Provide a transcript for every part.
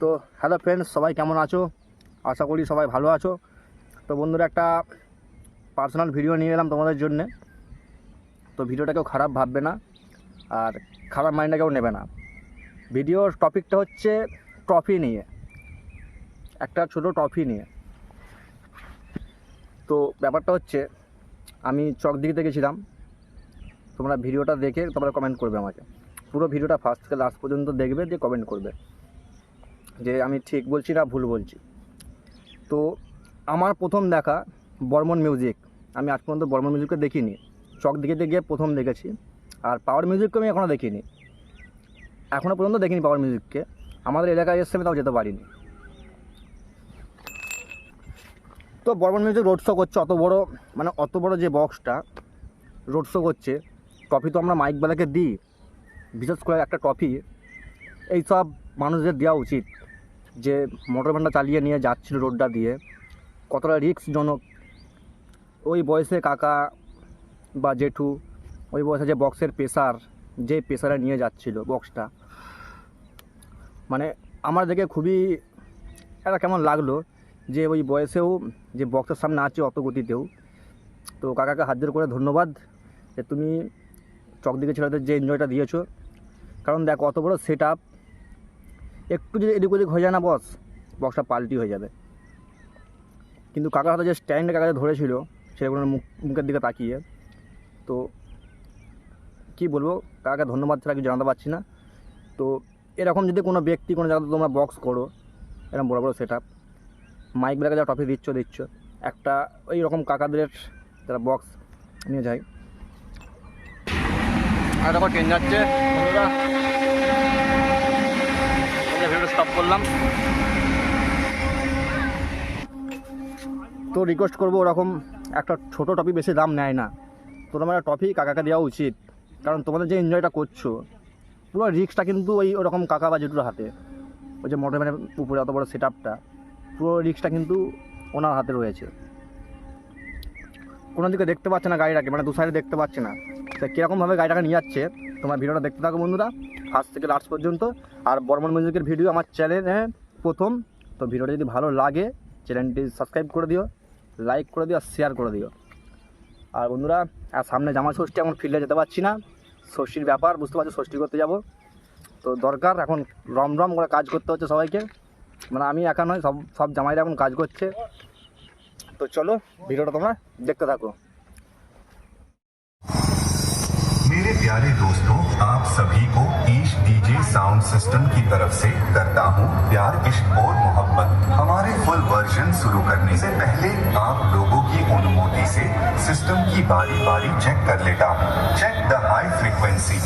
তো hello friends সবাই কেমন আছো? আশা করি সবাই ভালো আছো। তো বন্ধুরা, একটা পার্সোনাল ভিডিও নিয়ে এলাম তোমাদের জন্যে। তো ভিডিওটা কেউ খারাপ ভাববে না, আর খারাপ মাইন্ডে কেউ নেবে না। ভিডিওর টপিকটা হচ্ছে ট্রফি নিয়ে। একটা ছোট ট্রফি নিয়ে। তো ব্যাপারটা হচ্ছে, আমি চক দিঘিতে গেছিলাম। তোমরা ভিডিওটা দেখে, তোমরা কমেন্ট করবে আমাকে। পুরো ভিডিওটা ফার্স্ট থেকে লাস্ট পর্যন্ত দেখবে, দিয়ে কমেন্ট করবে। যে আমি ঠিক বলছি না ভুল বলছি। তো আমার প্রথম দেখা বর্মন মিউজিক। আমি আজ পর্যন্ত বর্মন মিউজিককে দেখিনি। চক দিঘিতে গিয়ে প্রথম দেখেছি। আর পাওয়ার মিউজিককে আমি এখনও দেখিনি। এখনও পর্যন্ত দেখিনি পাওয়ার মিউজিককে। আমাদের এলাকায় এসে আমি তাও যেতে পারিনি। তো বর্মন মিউজিক রোড শো করছে। অত বড় মানে অত বড় যে বক্সটা রোড শো করছে ট্রফি তো আমরা মাইকবেলাকে দিই। বিশেষ করে একটা ট্রফি এই সব মানুষদের দেওয়া উচিত। যে মোটর ভ্যানটা চালিয়ে নিয়ে যাচ্ছিল রোডটা দিয়ে, কতটা রিস্কজনক? ওই বয়সে কাকা বা জেঠু, ওই বয়সে যে বক্সের প্রেসার যে প্রেসারে নিয়ে যাচ্ছিল বক্সটা মানে আমার দেখে খুবই একটা কেমন লাগল যে ওই বয়সেও যে বক্সের সামনে আছে অত গতিতেও তো কাকাকে হাত করে ধন্যবাদ যে তুমি চক দিকে ছেলেদের যে এনজয়টা দিয়েছ। কারণ দেখো, অত বড় সেট আপ একটু যদি এদিক ওদিক হয়ে যায় না বস বক্সটা পাল্টি হয়ে যাবে। কিন্তু কাকার হাতে যে স্ট্যান্ডে কাকা ধরেছিল সেগুলো মুখ, মুখের দিকে তাকিয়ে, তো কি বলব, কাকাকে ধন্যবাদ ছাড়া কিছু জানাতে পারছি না। তো এরকম যদি কোনো ব্যক্তি কোনো জায়গাতে তোমরা বক্স করো, এরকম বড় বড় সেট আপ মাইক ব্যাগে যা ট্রফি দিচ্ছ দিচ্ছ, একটা ওই রকম কাকাদের যারা বক্স নিয়ে যায়। আর দেখো ট্রেন যাচ্ছে। স্টপ করলাম। তো রিকোয়েস্ট করব ওরকম একটা ছোটো টপি বেশি দাম নেয় না। তো তোমার টপি কাকাকে দেওয়া উচিত। কারণ তোমাদের যে এনজয়টা করছ, পুরো রিক্সটা কিন্তু ওই ওরকম কাকা বা জেঠুর হাতে। ওই যে মোটর ভ্যানের উপরে অত বড় সেট আপটা পুরো রিক্সটা কিন্তু ওনার হাতে রয়েছে। কোনো দিকে দেখতে পাচ্ছে না গাড়িটাকে মানে দু সাইডে দেখতে পাচ্ছে না। তা কীরকমভাবে গাড়িটাকে নিয়ে যাচ্ছে তোমার ভিডিওটা দেখতে থাকো বন্ধুরা, ফার্স্ট থেকে লাস্ট পর্যন্ত। আর বর্মন মিউজিকের ভিডিও আমার চ্যানেলে প্রথম। তো ভিডিওটা যদি ভালো লাগে চ্যানেলটি সাবস্ক্রাইব করে দিও লাইক করে দিও আর শেয়ার করে দিও। আর বন্ধুরা, আর সামনে জামা ষষ্ঠী এখন ফিল্ডে যেতে পারছি না। ষষ্ঠীর ব্যাপার, বুঝতে পারছ, ষষ্ঠী করতে যাব। তো দরকার, এখন রম রম করে কাজ করতে হচ্ছে সবাইকে। মানে আমি একা নয় সব সব জামাইরা এখন কাজ করছে। তো চলো, ভিডিওটা তোমরা দেখতে থাকো। प्यारे दोस्तों, आप सभी को ईश डीजे साउंड सिस्टम की तरफ़ से करता हूँ प्यार, इश्क और मोहब्बत। हमारे फुल वर्जन शुरू करने से पहले आप लोगों की अनुमति से सिस्टम की बारी बारी चेक कर लेता हूँ। Check the high frequency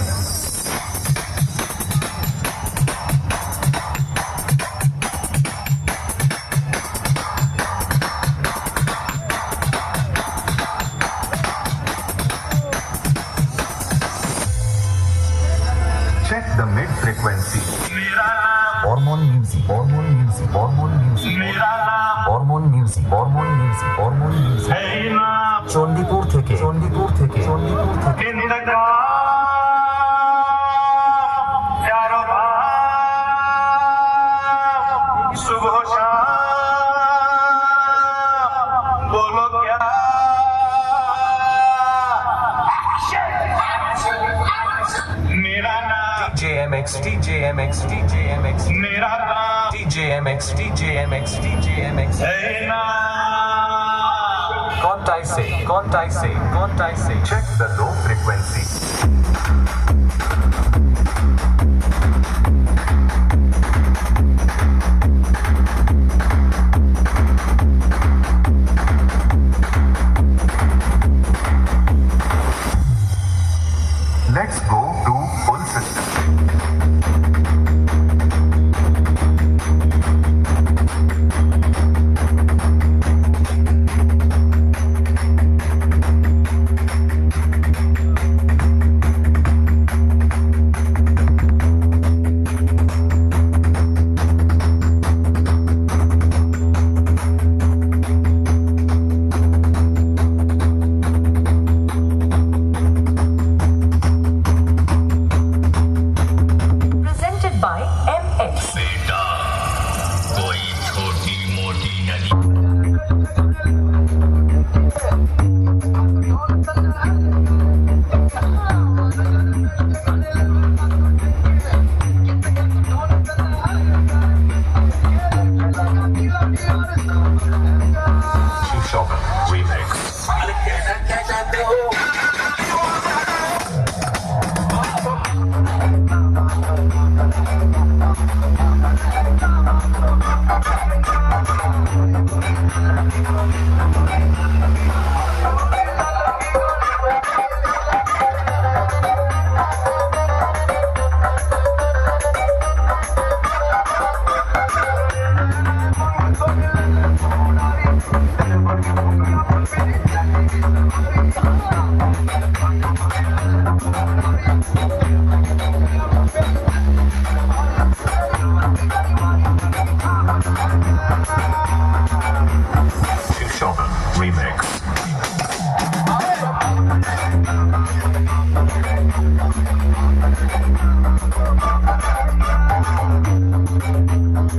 music Barman music Barman music Barman music Barman music Barman music Chandipur থেকে চণ্ডীপুর থেকে চণ্ডীপুর থেকে। শুভ DJMX DJMX DJMX मेरा नाम DJMX DJMX DJMX है नाम कौन से कौन से कौन से check the low frequency Let's go to full system. Thank you. Look at that, that, that, that,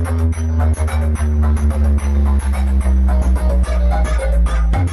Thank you.